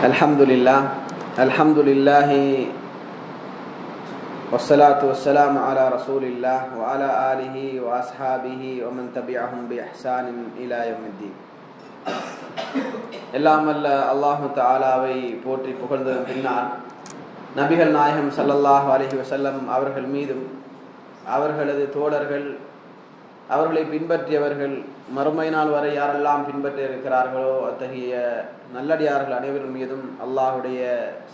الحمد لله الحمد لله والصلاة والسلام على رسول الله وعلى آله وأصحابه ومن تبعهم بإحسان إلى يوم الدين எல்லாம் அல்ல அல்லாஹு தாலாவை போற்றி புகழ்ந்ததன் பின்னால் நபிகள் நாயகம் ஸல்லல்லாஹு அலைஹி வஸல்லம் அவர்கள் மீதும் அவர்களது தோழர்கள் அவர்களை பின்பற்றியவர்கள் மறுமை நாள் வரை யாரெல்லாம் பின்பற்றி இருக்கிறார்களோ அத்தகைய நல்லடியார்கள் அனைவரும் மீதும் அல்லாஹுடைய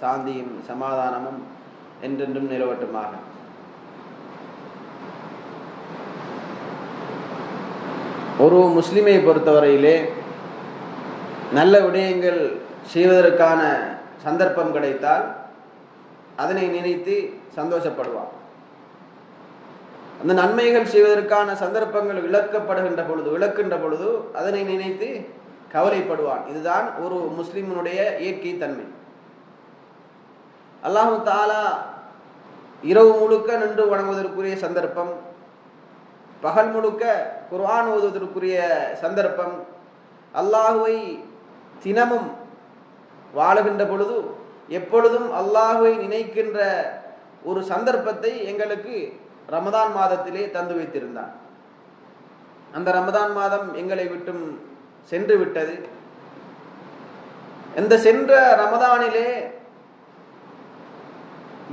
சாந்தியும் சமாதானமும் என்றென்றும் நிலவட்டுமாக. ஒரு முஸ்லிமை பொறுத்தவரையிலே நல்ல விடயங்கள் செய்வதற்கான சந்தர்ப்பம் கிடைத்தால் அதனை நினைத்து சந்தோஷப்படுவான் அந்த நன்மைகள் செய்வதற்கான சந்தர்ப்பங்கள் விளக்கப்படுகின்ற பொழுது விளக்கின்ற பொழுது அதனை நினைத்து கவலைப்படுவான். இதுதான் ஒரு முஸ்லிமனுடைய இயற்கை தன்மை. அல்லாஹு தாலா இரவு முழுக்க நின்று வணங்குவதற்குரிய சந்தர்ப்பம் பகல் முழுக்க குர்ஆன் ஓதுவதற்குரிய சந்தர்ப்பம் அல்லாஹுவை தினமும் வாழுகின்ற பொழுது எப்பொழுதும் அல்லாஹுவை நினைக்கின்ற ஒரு சந்தர்ப்பத்தை எங்களுக்கு ரமதான் மாதத்திலே தந்து வைத்திருந்தான். அந்த ரமதான் மாதம் எங்களை விட்டும் சென்று விட்டது. இந்த சென்ற ரமதானிலே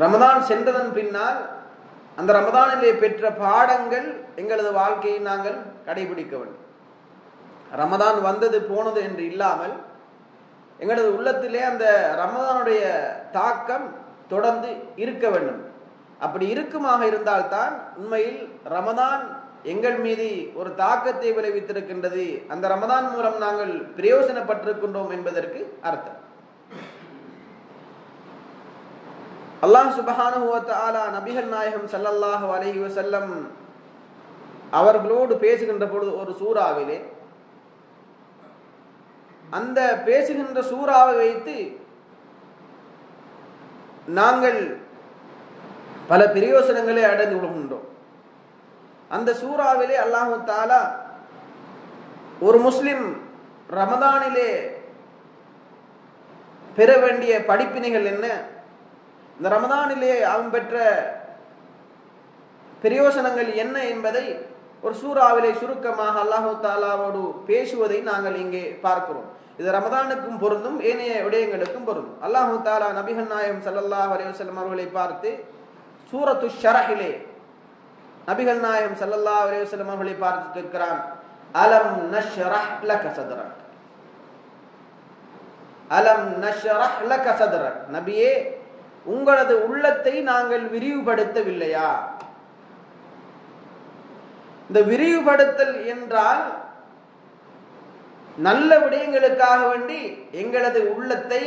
ரமதான் சென்றதன் பின்னால் அந்த ரமதானிலே பெற்ற பாடங்கள் எங்களது வாழ்க்கையை நாங்கள் கடைபிடிக்க வேண்டும். ரமதான் வந்தது போனது என்று இல்லாமல் எங்களது உள்ளத்திலே அந்த ரமதானுடைய தாக்கம் தொடர்ந்து இருக்க வேண்டும். அப்படி இருக்குமாக இருந்தால்தான் உண்மையில் ரமதான் எங்கள் மீது ஒரு தாக்கத்தை விளைவித்திருக்கின்றது. அந்த ரமதான் மூலம் நாங்கள் பிரயோசனப்பட்டிருக்கின்றோம் என்பதற்கு அர்த்தம். அல்லாஹ் சுபஹானுவத்தாலா நபிகள் நாயகம் சல்லல்லாஹு அலஹி வசல்லம் அவர்களோடு பேசுகின்ற பொழுது ஒரு சூறாவிலே அந்த பேசுகின்ற சூறாவை வைத்து நாங்கள் பல பிரயோசனங்களை அடைந்து கொள்கின்றோம் அந்த சூறாவிலே அல்லாஹு தாலா ஒரு முஸ்லிம் ரமதானிலே பெற வேண்டிய படிப்பினைகள் என்ன? இந்த ரமதானிலே அவன் பெற்ற பிரயோசனங்கள் என்ன என்பதை ஒரு சூறாவிலே சுருக்கமாக அல்லாஹு தாலாவோடு பேசுவதை நாங்கள் இங்கே பார்க்கிறோம். இது ரமதானுக்கும் பொருந்தும் ஏனைய விடயங்களுக்கும் பொருந்தும். அல்லாஹு தாலா நபிகள் நாயம் சல்லல்லாஹ் அலைவசல்லம் அவர்களை பார்த்து சூரத்து ஷரஹிலே. நபிகள் நாயம் சல்லல்லா அலைவசல்லம் அவர்களை பார்த்து கேட்கிறான் அலம் நஷ்ரஹ் லக சதரக்? அலம் நஷ்ரஹ் லக சதரக்? நபியே உங்களது உள்ளத்தை நாங்கள் விரிவுபடுத்தவில்லையா? இந்த விரிவுபடுத்தல் என்றால் நல்ல விடயங்களுக்காக வேண்டி எங்களது உள்ளத்தை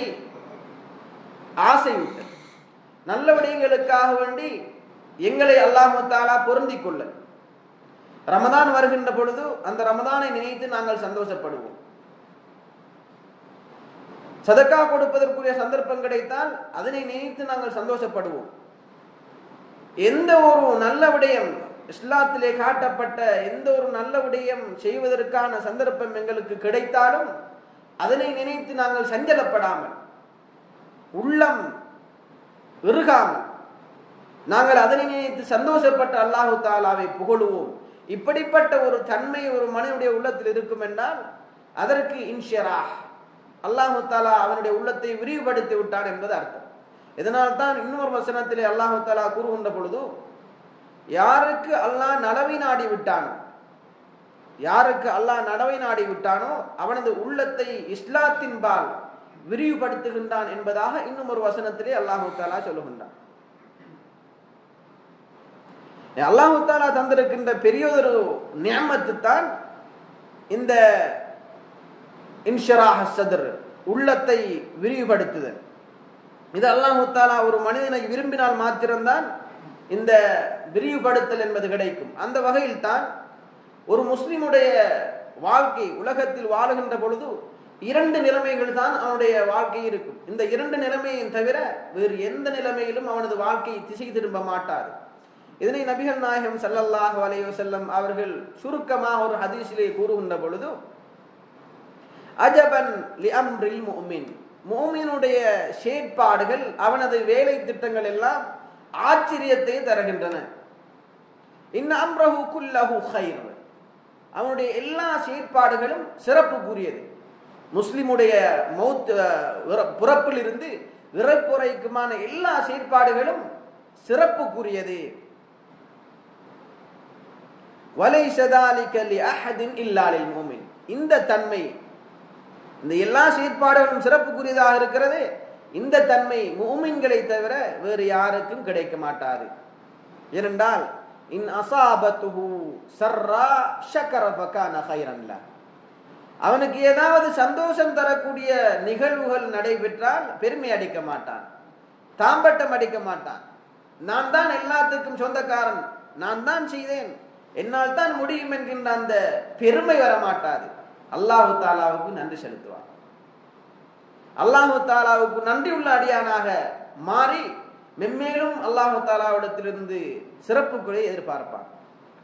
ஆசைவிட்டது நல்ல விடயங்களுக்காக வேண்டி எங்களை அல்லாஹு தாலா பொருந்தி கொள்ள ரமதான் வருகின்ற பொழுது அந்த ரமதானை நினைத்து நாங்கள் சந்தோஷப்படுவோம். சதக்கா கொடுப்பதற்குரிய சந்தர்ப்பம் கிடைத்தால் அதனை நினைத்து நாங்கள் சந்தோஷப்படுவோம். எந்த ஒரு நல்ல விடயம் இஸ்லாத்திலே காட்டப்பட்ட எந்த ஒரு நல்ல விடயம் செய்வதற்கான சந்தர்ப்பம் எங்களுக்கு கிடைத்தாலும் அதனை நினைத்து நாங்கள் சஞ்சலப்படாமல் உள்ளம் இறுகாமல் நாங்கள் அதனை நினைத்து சந்தோஷப்பட்ட அல்லாஹு தாலாவை புகழுவோம். இப்படிப்பட்ட ஒரு தன்மை ஒரு மனிதனுடைய உள்ளத்தில் இருக்கும் என்றால் அதற்கு இன்ஷரா அல்லாஹு தாலா அவனுடைய உள்ளத்தை விரிவுபடுத்தி விட்டான் என்பது அர்த்தம். இதனால் தான் இன்னொரு வசனத்திலே அல்லாஹு தாலா கூறுகின்ற பொழுது யாருக்கு அல்லாஹ் நலவை நாடி விட்டானோ யாருக்கு அல்லாஹ் நடவை நாடி விட்டானோ அவனது உள்ளத்தை இஸ்லாத்தின்பால் விரிவுபடுத்துகின்றான் என்பதாக இன்னும் ஒரு வசனத்திலே அல்லாஹு தாலா சொல்லுகின்றான். அல்லாஹு தாலா தந்திருக்கின்ற பெரியதொரு நியமத்து தான் இந்த இன்ஷராஹ் சதுர் உள்ளத்தை விரிவுபடுத்துதல். இது அல்லாஹு தாலா ஒரு மனிதனை விரும்பினால் மாத்திரம்தான் இந்த விரிவுபடுத்தல் என்பது கிடைக்கும். அந்த வகையில் தான் ஒரு முஸ்லிமுடைய வாழ்க்கை உலகத்தில் வாழுகின்ற பொழுது இரண்டு நிலைமைகள் தான் அவனுடைய வாழ்க்கை இருக்கும். இந்த இரண்டு நிலைமையும் தவிர வேறு எந்த நிலைமையிலும் அவனது வாழ்க்கையை திசை திரும்ப மாட்டாது. இதனை நபிகள் நாயகம் சல்லல்லாஹு அலைய செல்லம் அவர்கள் சுருக்கமாக ஒரு ஹதீஸிலே கூறுகின்ற பொழுது அஜபன் லி அம்ரில் மோமினுடைய செயற்பாடுகள் அவனது வேலை திட்டங்கள் எல்லாம் ஆச்சரியத்தை தருகின்றன. இந்நம்ரஹு ஹைர் அவனுடைய எல்லா செயற்பாடுகளும் சிறப்புக்குரியது. முஸ்லிமுடைய மௌத் புறப்பில் இருந்து இறப்புரைக்குமான எல்லா செயற்பாடுகளும் சிறப்புக்குரியது. வலைசதாலிகலி அஹதின் இல்லாலில் மோமின். இந்த தன்மை இந்த எல்லா செயற்பாடுகளும் சிறப்புக்குரியதாக இருக்கிறது. இந்த தன்மை மூமின்களை தவிர வேறு யாருக்கும் கிடைக்க மாட்டாது. ஏனென்றால் இன் அசாபத்துஹு சர்ரா ஷக்கர பக்கா ஹைரன் அவனுக்கு ஏதாவது சந்தோஷம் தரக்கூடிய நிகழ்வுகள் நடைபெற்றால் பெருமை அடிக்க மாட்டான் தாம்பட்டம் அடிக்க மாட்டான். நான் தான் எல்லாத்துக்கும் சொந்தக்காரன் நான் தான் செய்தேன். என்னால் தான் முடியும் என்கின்ற அந்த பெருமை வரமாட்டாது. அல்லாஹு தாலாவுக்கு நன்றி செலுத்துவான். அல்லாஹு தாலாவுக்கு நன்றி உள்ள அடியானாக மாறி மென்மேலும் அல்லாஹு தாலாவிடத்திலிருந்து சிறப்புகளை எதிர்பார்ப்பான்.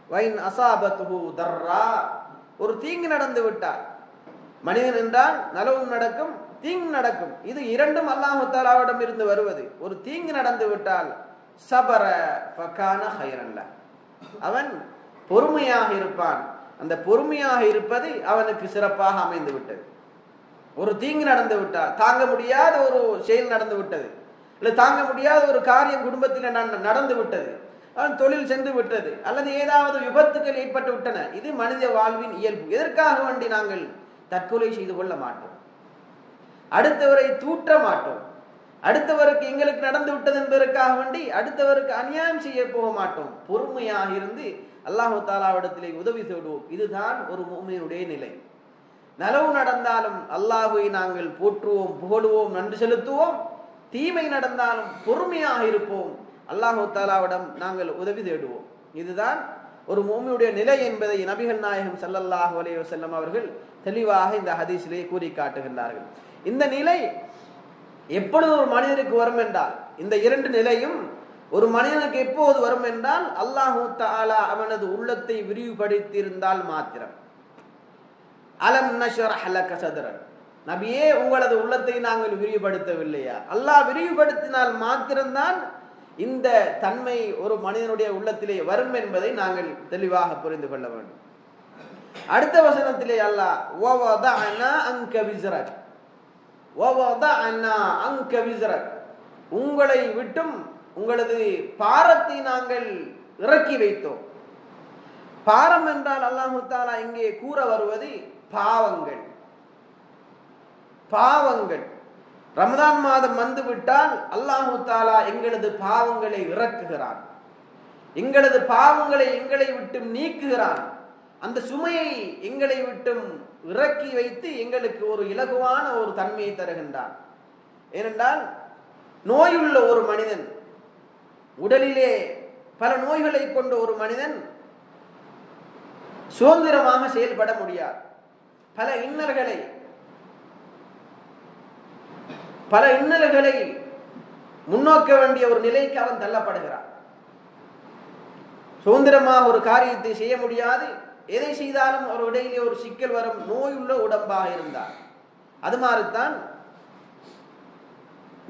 வைன் அசாபத்துஹு தர்ரா. ஒரு தீங்கு நடந்து விட்டார் மனிதன் என்றால் நலவும் நடக்கும் தீங்கு நடக்கும். இது இரண்டும் அல்லாஹு தாலாவிடம் இருந்து வருவது. ஒரு தீங்கு நடந்து விட்டால் சபர பக்கான ஹைரல்ல அவன் பொறுமையாக இருப்பான். அந்த பொறுமையாக இருப்பது அவனுக்கு சிறப்பாக அமைந்து விட்டது. ஒரு தீங்கு நடந்து விட்டால் தாங்க முடியாத ஒரு செயல் நடந்து விட்டது. இல்லை தாங்க முடியாத ஒரு காரியம் குடும்பத்தில் நடந்து விட்டது. அவன் தொழில் சென்று விட்டது. அல்லது ஏதாவது விபத்துகள் ஏற்பட்டு விட்டன. இது மனித வாழ்வின் இயல்பு. எதற்காக வேண்டி நாங்கள் தற்கொலை செய்து கொள்ள மாட்டோம். அடுத்தவரை தூற்ற மாட்டோம். அடுத்தவருக்கு எங்களுக்கு நடந்து விட்டது என்பதற்காக வேண்டி அடுத்தவருக்கு அநியாயம் செய்ய போக மாட்டோம். பொறுமையாக இருந்து அல்லாஹு தாலாவிடத்திலே உதவி தேடுவோம். இதுதான் ஒரு மூமியினுடைய நிலை. நலவு நடந்தாலும் அல்லாஹுவை நாங்கள் போற்றுவோம் புகழுவோம் நன்றி செலுத்துவோம். தீமை நடந்தாலும் பொறுமையாக இருப்போம். அல்லாஹு தாலாவிடம் நாங்கள் உதவி தேடுவோம். இதுதான் ஒரு மூமியுடைய நிலை என்பதை நபிகள் நாயகம் ஸல்லல்லாஹு அலைய வஸல்லம் அவர்கள் தெளிவாக இந்த ஹதீஸிலே கூறி காட்டுகின்றார்கள் இந்த நிலை எப்பொழுது ஒரு மனிதனுக்கு வரும் என்றால் இந்த இரண்டு நிலையும் ஒரு மனிதனுக்கு எப்போது வரும் என்றால் அல்லாஹூ தாலா அவனது உள்ளத்தை விரிவுபடுத்தியிருந்தால் மாத்திரம். அலம் நஷர் லக சதரன். நபியே உங்களது உள்ளத்தை நாங்கள் விரிவுபடுத்தவில்லையா? அல்லாஹ் விரிவுபடுத்தினால் மாத்திரம்தான் இந்த தன்மை ஒரு மனிதனுடைய உள்ளத்திலே வரும் என்பதை நாங்கள் தெளிவாக புரிந்து கொள்ள வேண்டும். அடுத்த வசனத்திலே அல்லாஹ் வவதஅனா அன்க விஸ்ரக். வவதஅனா அன்க விஸ்ரக். உங்களை விட்டும் உங்களது பாரத்தை நாங்கள் இறக்கி வைத்தோம். பாரம் என்றால் அல்லாஹு தாலா இங்கே கூற வருவது பாவங்கள். பாவங்கள். ரமதான் மாதம் வந்துவிட்டால் அல்லாஹு தாலா எங்களது பாவங்களை இறக்குகிறான். எங்களது பாவங்களை எங்களை விட்டும் நீக்குகிறான். அந்த சுமையை எங்களை விட்டும் இறக்கி வைத்து எங்களுக்கு ஒரு இலகுவான ஒரு தன்மையை தருகின்றான் ஏனென்றால் நோயுள்ள ஒரு மனிதன் உடலிலே பல நோய்களை கொண்ட ஒரு மனிதன் சுதந்திரமாக செயல்பட முடியாது. பல இன்னல்களை பல இன்னல்களை முன்னோக்க வேண்டிய ஒரு நிலைக்கு அவன் தள்ளப்படுகிறான். சுதந்திரமாக ஒரு காரியத்தை செய்ய முடியாது. எதை செய்தாலும் ஒரு இடையிலே ஒரு சிக்கல் வரும் நோயுள்ள உடம்பாக இருந்தார். அது மாதிரித்தான்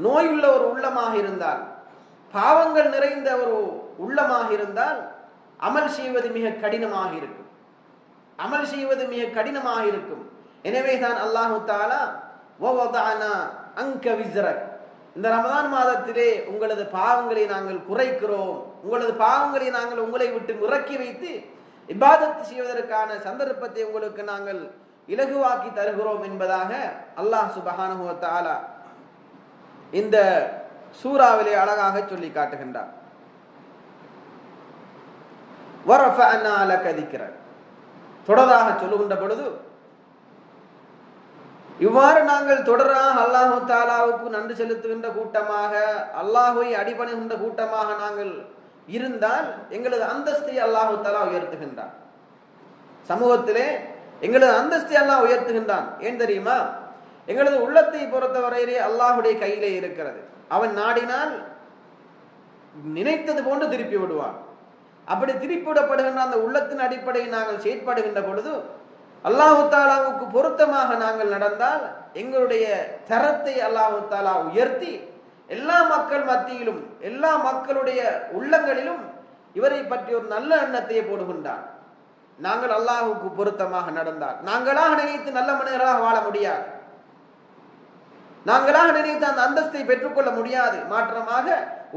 நோயுள்ள ஒரு உள்ளமாக இருந்தால் பாவங்கள் நிறைந்த ஒரு உள்ளமாக இருந்தால் அமல் செய்வது மிக கடினமாக இருக்கும். அமல் செய்வது மிக கடினமாக இருக்கும். எனவே தான் அல்லாஹு தாலா அங்க விஸ்ரக் இந்த ரமதான் மாதத்திலே உங்களது பாவங்களை நாங்கள் குறைக்கிறோம். உங்களது பாவங்களை நாங்கள் உங்களை விட்டு இறக்கி வைத்து இபாதத் செய்வதற்கான சந்தர்ப்பத்தை உங்களுக்கு நாங்கள் இலகுவாக்கி தருகிறோம் என்பதாக அல்லாஹ் சுபஹானஹு வ இந்த சூறாவிலே அழகாக சொல்லி காட்டுகின்றார் வரஃபஅனா தொடராக சொல்லுகின்ற பொழுது இவ்வாறு நாங்கள் தொடராக அல்லாஹு தாலாவுக்கு நன்றி செலுத்துகின்ற கூட்டமாக அல்லாஹுவை அடிபணிகின்ற கூட்டமாக நாங்கள் இருந்தால் எங்களது அந்தஸ்தை அல்லாஹு தாலா உயர்த்துகின்றான். சமூகத்திலே எங்களது அந்தஸ்தை அல்லாஹ் உயர்த்துகின்றான். ஏன் தெரியுமா? எங்களது உள்ளத்தை பொறுத்தவரையிலே அல்லாஹுடைய கையிலே இருக்கிறது. அவன் நாடினால் நினைத்தது போன்று திருப்பி விடுவான். அப்படி திருப்பி விடப்படுகின்ற அந்த உள்ளத்தின் அடிப்படையில் நாங்கள் செயற்படுகின்ற பொழுது அல்லாஹு தாலாவுக்கு பொருத்தமாக நாங்கள் நடந்தால் எங்களுடைய தரத்தை அல்லாஹு தாலா உயர்த்தி எல்லா மக்கள் மத்தியிலும் எல்லா மக்களுடைய உள்ளங்களிலும் இவரை பற்றி ஒரு நல்ல எண்ணத்தை போடுகின்றார். நாங்கள் அல்லாஹுக்கு பொருத்தமாக நடந்தார் நாங்களாக நினைத்து நல்ல மனிதர்களாக வாழ முடியாது. நாங்களாக நினைத்து அந்த அந்தஸ்தை பெற்றுக்கொள்ள முடியாது. மாற்றமாக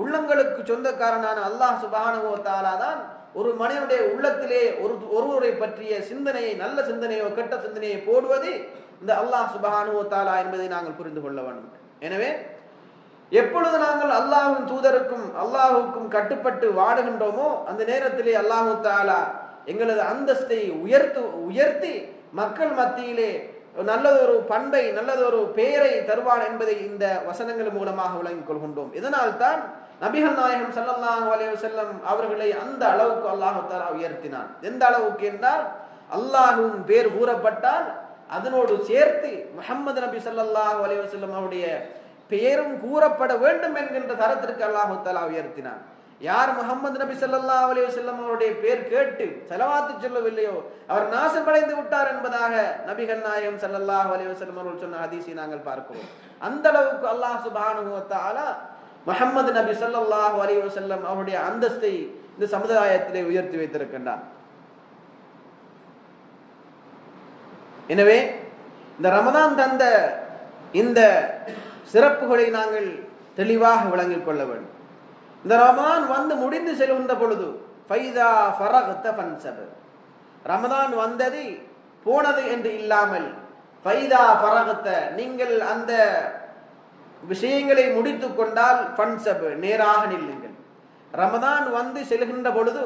உள்ளங்களுக்கு சொந்தக்காரனான அல்லாஹ் சுபானுவத்தாலா தான் ஒரு மனிதனுடைய உள்ளத்திலே ஒரு ஒருவரை பற்றிய சிந்தனையை நல்ல சிந்தனையோ கெட்ட சிந்தனையை போடுவது இந்த அல்லாஹ் சுபஹானுவத்தாலா என்பதை நாங்கள் புரிந்து கொள்ள வேண்டும். எனவே எப்பொழுது நாங்கள் அல்லாஹும் தூதருக்கும் அல்லாஹுக்கும் கட்டுப்பட்டு வாடுகின்றோமோ அந்த நேரத்திலே அல்லாஹு தாலா எங்களது அந்தஸ்தை உயர்த்து உயர்த்தி மக்கள் மத்தியிலே நல்லதொரு பண்பை நல்லதொரு பெயரை தருவான் என்பதை இந்த வசனங்கள் மூலமாக விளங்கிக் கொள்கின்றோம். இதனால் தான் நபிகள் நாயகம் ஸல்லல்லாஹு அலைய செல்லம் அவர்களை அந்த அளவுக்கு அல்லாஹு தாலா உயர்த்தினான். எந்த அளவுக்கு என்றால் அல்லாஹும் பேர் கூறப்பட்டால் அதனோடு சேர்த்து முஹம்மது நபி ஸல்லல்லாஹு அலைய செல்லம் அவருடைய பெயரும் கூறப்பட வேண்டும் என்கின்ற தரத்திற்கு அல்லாஹு தஆலா உயர்த்தினான். யார் முகமது நபி ஸல்லல்லாஹு அலைஹி வஸல்லம் அவருடைய பேர் கேட்டு செலவாத்து சொல்லவில்லையோ அவர் நாசமடைந்து விட்டார் என்பதாக நபிகள் நாயகம் ஸல்லல்லாஹு அலைஹி வஸல்லம் அவர்கள் சொன்ன ஹதீஸை நாங்கள் பார்க்கிறோம். அந்த அளவுக்கு அல்லாஹ் சுப்ஹானஹு முகமது நபி ஸல்லல்லாஹு அலைஹி வஸல்லம் அவருடைய அந்தஸ்தை இந்த சமுதாயத்திலே உயர்த்தி வைத்திருக்கின்றார். எனவே இந்த ரமதான் தந்த இந்த சிறப்புகளை நாங்கள் தெளிவாக விளங்கிக் கொள்ள வேண்டும். இந்த ரமதான் வந்து முடிந்து செல்கின்ற பொழுது ஃபைதா ஃபரகத்த பன்சப ரமதான் வந்தது போனது என்று இல்லாமல் ஃபைதா ஃபரகத்த நீங்கள் அந்த விஷயங்களை முடித்து கொண்டால் பன்சப் நேராக நில்லுங்கள். ரமதான் வந்து செல்கின்ற பொழுது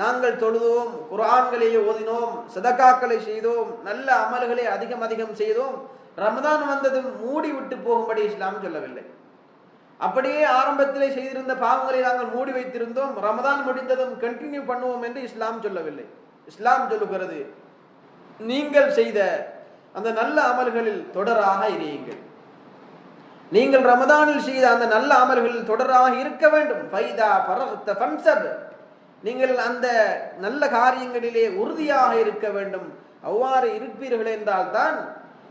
நாங்கள் தொழுதோம் குரான்களை ஓதினோம் சதக்காக்களை செய்தோம் நல்ல அமல்களை அதிகம் அதிகம் செய்தோம் ரமதான் வந்ததும் மூடி விட்டு போகும்படி இஸ்லாம் சொல்லவில்லை. அப்படியே ஆரம்பத்திலே செய்திருந்த பாவங்களை நாங்கள் மூடி வைத்திருந்தோம். ரமதான் முடிந்ததும் கண்டினியூ பண்ணுவோம் என்று இஸ்லாம் சொல்லவில்லை. இஸ்லாம் சொல்லுகிறது நீங்கள் செய்த அந்த நல்ல அமல்களில் தொடராக இருயுங்கள் நீங்கள் ரமதானில் செய்த அந்த நல்ல அமல்களில் தொடராக இருக்க வேண்டும். நீங்கள் அந்த நல்ல காரியங்களிலே உறுதியாக இருக்க வேண்டும். அவ்வாறு இருப்பீர்கள் என்றால் தான்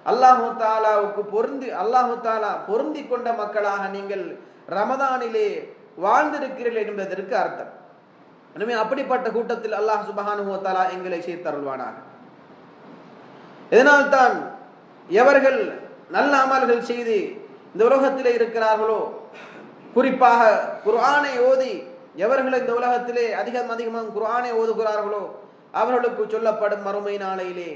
அல்லாஹு தாலாவுக்கு பொருந்தி அல்லாஹு தாலா பொருந்தி கொண்ட மக்களாக நீங்கள் ரமதானிலே வாழ்ந்திருக்கிறீர்கள் என்பதற்கு அர்த்தம். எனவே அப்படிப்பட்ட கூட்டத்தில் அல்லாஹ் சுபஹானு தாலா எங்களை சேர்த்தருள்வானாக இதனால்தான் எவர்கள் நல்ல அமல்கள் செய்து இந்த உலகத்திலே இருக்கிறார்களோ குறிப்பாக குர்ஆனை ஓதி எவர்கள் இந்த உலகத்திலே அதிகம் அதிகமாக குர்ஆனை ஓதுகிறார்களோ அவர்களுக்கு சொல்லப்படும் மறுமை நாளையிலே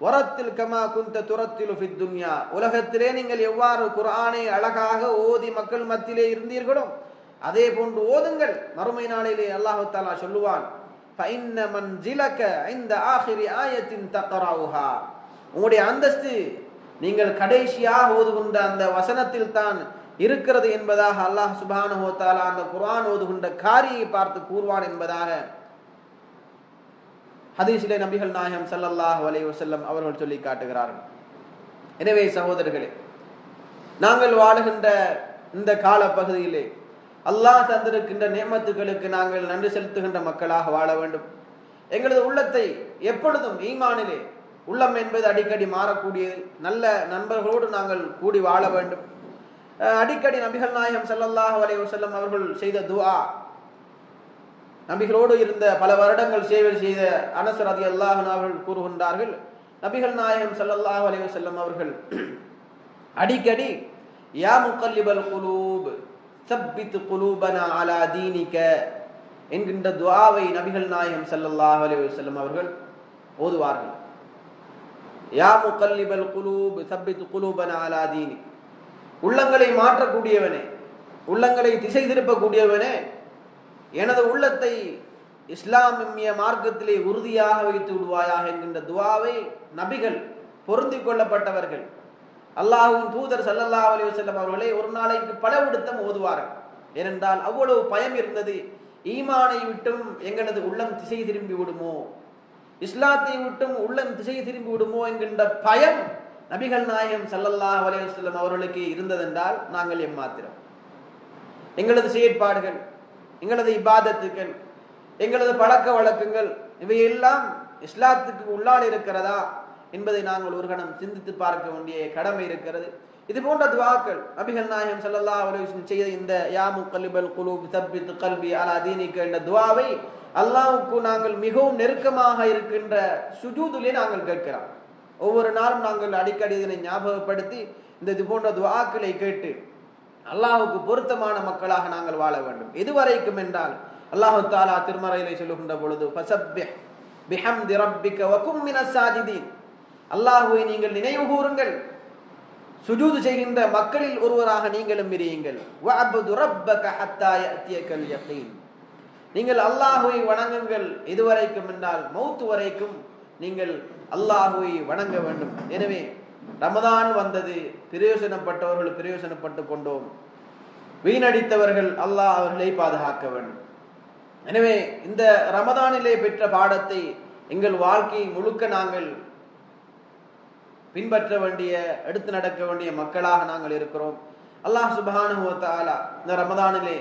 வரத்தில் கமா குந்த துரத்திலு துன்யா. உலகத்திலே நீங்கள் எவ்வாறு குரானை அழகாக ஓதி மக்கள் மத்தியிலே இருந்தீர்களோ அதே போன்று ஓதுங்கள். மறுமை நாளிலே அல்லாஹு தாலா சொல்லுவான் உங்களுடைய அந்தஸ்து நீங்கள் கடைசியாக ஓதுகின்ற அந்த வசனத்தில் தான் இருக்கிறது என்பதாக அல்லாஹ் சுபானுஹோத்தாலா அந்த குரான் ஓதுகின்ற காரியை பார்த்து கூறுவான் என்பதாக ஹதீஸிலே நபிகள் நாயகம் சல்லல்லாஹ் அலைஹி வஸல்லம் அவர்கள் சொல்லி காட்டுகிறார்கள். எனவே சகோதரர்களே நாங்கள் வாழுகின்ற இந்த கால பகுதியிலே அல்லாஹ் தந்திருக்கின்ற நியமத்துகளுக்கு நாங்கள் நன்றி செலுத்துகின்ற மக்களாக வாழ வேண்டும். எங்களது உள்ளத்தை எப்பொழுதும் ஈமானிலே உள்ளம் என்பது அடிக்கடி மாறக்கூடியது. நல்ல நண்பர்களோடு நாங்கள் கூடி வாழ வேண்டும். அடிக்கடி நபிகள் நாயகம் செல்லல்லாஹ் அலைஹி வஸல்லம் அவர்கள் செய்த துஆ நபிகளோடு இருந்த பல வருடங்கள் சேவை செய்த அனசர் அதி அல்லாஹன் அவர்கள் கூறுகின்றார்கள் நபிகள் நாயகம் ஸல்லல்லாஹு அலைஹி வஸல்லம் அவர்கள் அடிக்கடி யா முக்கல்லிபல் குலூப் சப்பித்து குலூபனா அலா தீனிக்க என்கின்ற துவாவை நபிகள் நாயகம் ஸல்லல்லாஹு அலைஹி வஸல்லம் அவர்கள் ஓதுவார்கள். யா முக்கல்லிபல் குலூப் சப்பித்து குலூபனா அலா தீனி உள்ளங்களை மாற்றக்கூடியவனே உள்ளங்களை திசை திருப்பக்கூடியவனே எனது உள்ளத்தை இஸ்லாமிய மார்க்கத்திலே உறுதியாக வைத்து விடுவாயாக என்கின்ற துவாவை நபிகள் பொருந்தி கொள்ளப்பட்டவர்கள். அல்லாஹுவின் தூதர் சல்லல்லா அலி வசல்லம் அவர்களை ஒரு நாளைக்கு பல விடுத்தம் ஓதுவார்கள். ஏனென்றால் அவ்வளவு பயம் இருந்தது. ஈமானை விட்டும் எங்களது உள்ளம் திசை திரும்பி விடுமோ? இஸ்லாத்தை விட்டும் உள்ளம் திசை திரும்பி விடுமோ என்கின்ற பயம் நபிகள் நாயகம் சல்லல்லா அலி வசல்லம் அவர்களுக்கு இருந்ததென்றால் நாங்கள் எம்மாத்திரம்? எங்களது செயற்பாடுகள் எங்களது இபாதத்துக்கள் எங்களது பழக்க வழக்கங்கள் இவையெல்லாம் இஸ்லாத்துக்கு உள்ளால் இருக்கிறதா என்பதை நாங்கள் ஒரு கணம் சிந்தித்து பார்க்க வேண்டிய கடமை இருக்கிறது. இது போன்ற துவாக்கள் நபிகள் நாயகம் சல்லா அலைஹி செய்த இந்த யாமு கல்லிபல் குலு சப்பித்து கல்வி அலா தீனிக்க என்ற துவாவை அல்லாவுக்கு நாங்கள் மிகவும் நெருக்கமாக இருக்கின்ற சுஜூதுலே நாங்கள் கேட்கிறோம். ஒவ்வொரு நாளும் நாங்கள் அடிக்கடி இதனை ஞாபகப்படுத்தி இந்த இது போன்ற துவாக்களை கேட்டு அல்லாஹுக்கு பொருத்தமான மக்களாக நாங்கள் வாழ வேண்டும். எதுவரைக்கும் என்றால் அல்லாஹு தாலா திருமறையிலே சொல்லுகின்ற பொழுது ஃபசப்பிஹ் அல்லாஹுவை நீங்கள் நினைவு கூறுங்கள். சுஜூது செய்கின்ற மக்களில் ஒருவராக நீங்களும் இருங்கள் நீங்கள் அல்லாஹுவை வணங்குங்கள். இதுவரைக்கும் என்றால் மௌத்து வரைக்கும் நீங்கள் அல்லாஹுவை வணங்க வேண்டும். எனவே ரமதான் வந்தது. பிரயோசனப்பட்டவர்கள் பிரயோசனப்பட்டு கொண்டோம். வீணடித்தவர்கள் அல்லாஹ் அவர்களை பாதுகாக்க வேண்டும். எனவே இந்த ரமதானிலே பெற்ற பாடத்தை எங்கள் வாழ்க்கை முழுக்க நாங்கள் பின்பற்ற வேண்டிய எடுத்து நடக்க வேண்டிய மக்களாக நாங்கள் இருக்கிறோம். அல்லாஹ் சுபானுவத்தாலா இந்த ரமதானிலே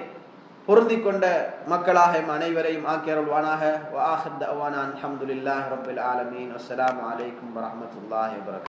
பொருந்தி கொண்ட மக்களாக எம் அனைவரையும் ஆக்கியருள்வானாக வாஹத் அவானான் அஹமதுல்லாஹ் ரபுல் ஆலமீன். அஸ்லாம் அலைக்கும் வரமத்துல்லாஹ் வரகம்